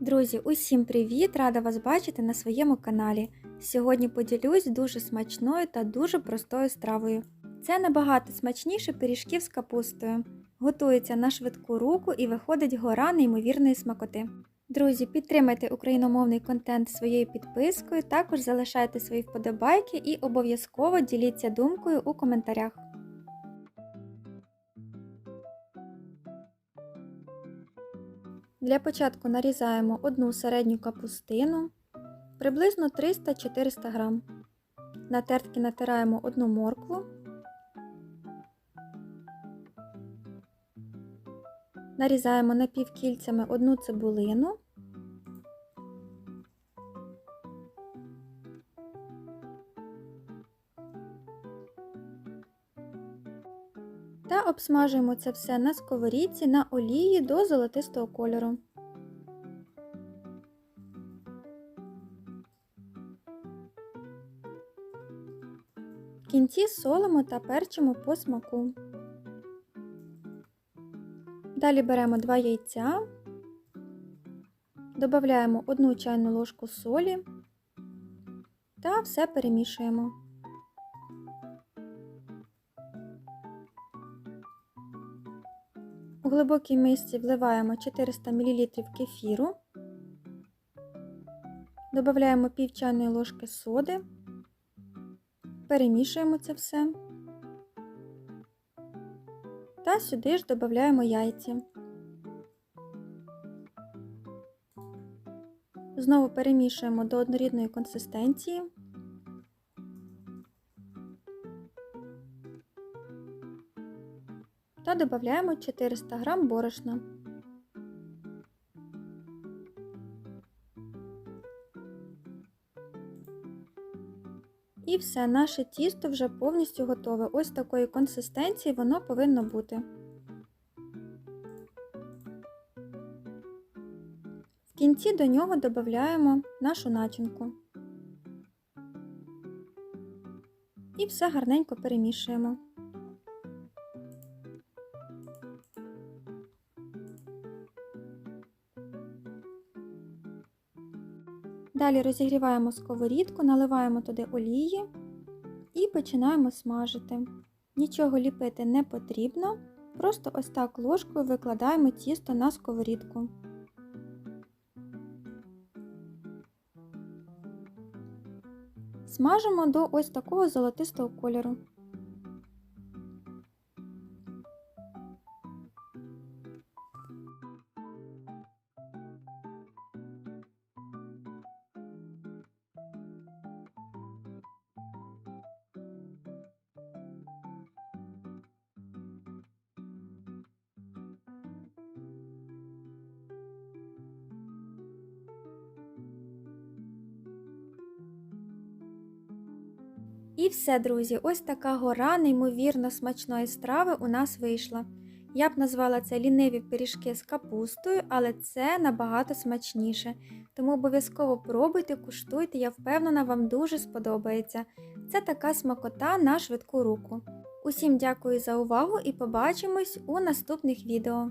Друзі, усім привіт! Рада вас бачити на своєму каналі. Сьогодні поділюсь дуже смачною та дуже простою стравою. Це набагато смачніше пиріжків з капустою. Готується на швидку руку і виходить гора неймовірної смакоти. Друзі, підтримайте україномовний контент своєю підпискою, також залишайте свої вподобайки і обов'язково діліться думкою у коментарях. Для початку нарізаємо одну середню капустину приблизно 300-400 г. На тертки натираємо одну моркву. Нарізаємо напівкільцями одну цибулину. Та обсмажуємо це все на сковорідці на олії до золотистого кольору. В кінці солимо та перчимо по смаку. Далі беремо 2 яйця, додаємо 1 чайну ложку солі та все перемішуємо. У глибокій мисці вливаємо 400 мл кефіру, додаємо пів чайної ложки соди, перемішуємо це все та сюди ж додаємо яйці. Знову перемішуємо до однорідної консистенції. Та додаємо 400 г борошна. І все, наше тісто вже повністю готове. Ось такої консистенції воно повинно бути. В кінці до нього додаємо нашу начинку. І все гарненько перемішуємо. Далі розігріваємо сковорідку, наливаємо туди олії і починаємо смажити. Нічого ліпити не потрібно, просто ось так ложкою викладаємо тісто на сковорідку. Смажимо до ось такого золотистого кольору. І все, друзі, ось така гора неймовірно смачної страви у нас вийшла. Я б назвала це ліниві пиріжки з капустою, але це набагато смачніше. Тому обов'язково пробуйте, куштуйте, я впевнена, вам дуже сподобається. Це така смакота на швидку руку. Усім дякую за увагу і побачимось у наступних відео.